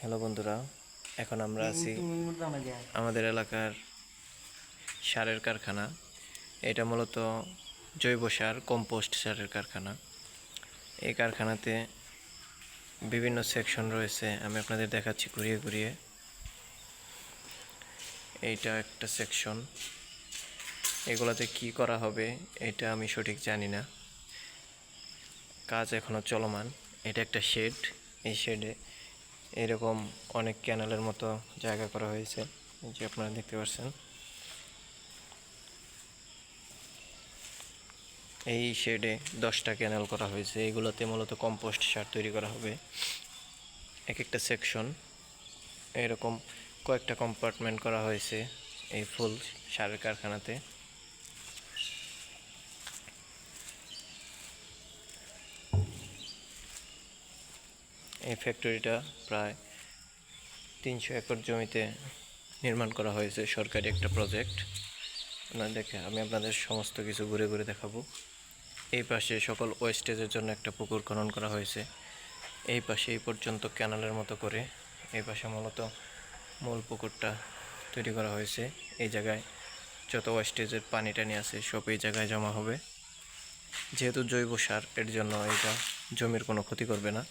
Hello বন্ধুরা এখন আমরা আছি আমাদের এলাকার সারের কারখানা। এটা মূলত জৈব সার কম্পোস্ট সারের কারখানা। এই কারখানাতে বিভিন্ন সেকশন রয়েছে আমি আপনাদের দেখাচ্ছি ঘুরিয়ে ঘুরিয়ে। এইটা একটা সেকশন। এগুলাতে কি করা হবে এটা আমি সঠিক জানি না। কাজ এখনও চলমান। এটা একটা শেড। এই শেডে এরকম অনেক ক্যানেলের মতো জায়গা করা হয়েছে যে আপনারা দেখতে পাচ্ছেন। এই শেডে দশটা ক্যানেল করা হয়েছে, এগুলোতে মূলত কম্পোস্ট সার তৈরি করা হবে। এক একটা সেকশন এরকম কয়েকটা কম্পার্টমেন্ট করা হয়েছে এই ফুল সারের কারখানাতে। এই ফ্যাক্টরিটা প্রায় তিনশো একর জমিতে নির্মাণ করা হয়েছে। সরকারি একটা প্রজেক্ট আপনারা দেখে, আমি আপনাদের সমস্ত কিছু ঘুরে ঘুরে দেখাবো। এই পাশে সকল ওয়েস্টেজের জন্য একটা পুকুর খনন করা হয়েছে। এই পাশে এই পর্যন্ত ক্যানালের মতো করে এই পাশে মূলত মূল পুকুরটা তৈরি করা হয়েছে। এই জায়গায় যত ওয়েস্টেজের পানি টানি আছে, সব এই জায়গায় জমা হবে। যেহেতু জৈব সার, এর জন্য এটা জমির কোনো ক্ষতি করবে না।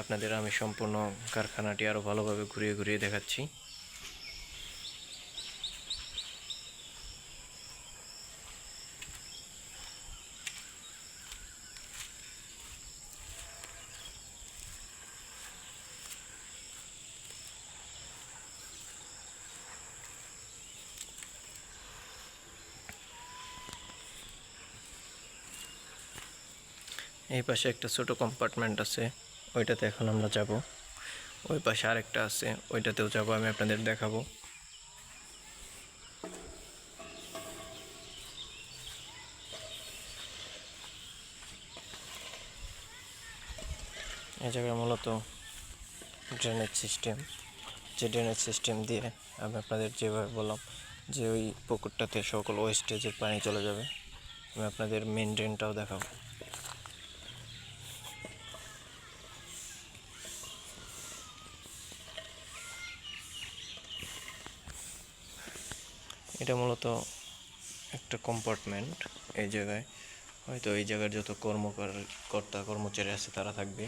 আপনাদের আমি সম্পূর্ণ কারখানাটি আরও ভালোভাবে ঘুরিয়ে ঘুরিয়ে দেখাচ্ছি। এই পাশে একটা ছোট কম্পার্টমেন্ট আছে। ওইটাতে এখন আমরা যাব। ওই পাশে আরেকটা আছে, ওইটাতেও যাব, আমি আপনাদের দেখাবো। এই জায়গায় মূলত ড্রেনেজ সিস্টেম যে ড্রেনেজ সিস্টেম দিয়ে আমি আপনাদের যেভাবে বললাম যে ওই পুকুরটাতে সকল ওয়েস্টেজের পানি চলে যাবে, আমি আপনাদের মেন ড্রেনটাও দেখাবো। এটা মূলত একটা কম্পার্টমেন্ট এই জায়গায়। হয়তো এই জায়গার যত কর্মকার কর্তা কর্মচারী আছে তারা থাকবে।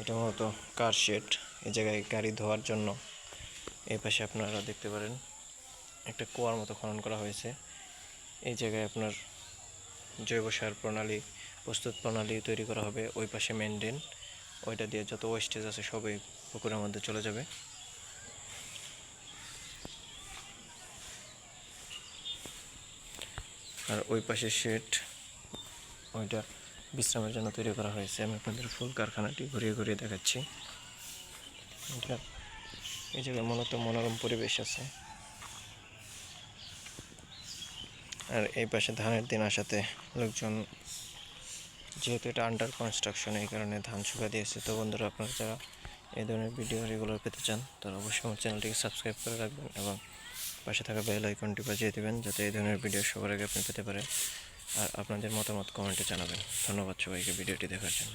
এটা মূলত কার শেড এই জায়গায় গাড়ি ধোয়ার জন্য। এই পাশে আপনারা দেখতে পারেন, একটা কুয়ার মতো খনন করা হয়েছে। এই জায়গায় আপনার জৈব সার প্রণালী, প্রস্তুত প্রণালী তৈরি করা হবে। ওই পাশে মেনটেন ওইটা দিয়ে যত ওয়েস্টেজ আছে সবই পুকুরের মধ্যে চলে যাবে। আর ওই পাশে শেড, ওইটা বিশ্রামের জন্য তৈরি করা হয়েছে। আমি আপনাদের ফুল কারখানাটি ঘুরিয়ে ঘুরিয়ে দেখাচ্ছি। এটা এই জায়গায় মূলত মনোরম পরিবেশ আছে। আর এই পাশে ধানের দিন আসাতে লোকজন, যেহেতু এটা আন্ডার কনস্ট্রাকশন এই কারণে ধান শুকা দিয়েছে। তো বন্ধুরা, আপনারা যারা এই ধরনের ভিডিও রেগুলার পেতে চান, তারা অবশ্যই আমার চ্যানেলটিকে সাবস্ক্রাইব করে রাখবেন এবং পাশে থাকা বেল আইকনটি বাজিয়ে দেবেন, যাতে এই ধরনের ভিডিও সবার আগে আপনি পেতে পারেন। আর আপনাদের মতামত কমেন্টে জানাবেন। ধন্যবাদ সবাইকে ভিডিওটি দেখার জন্য।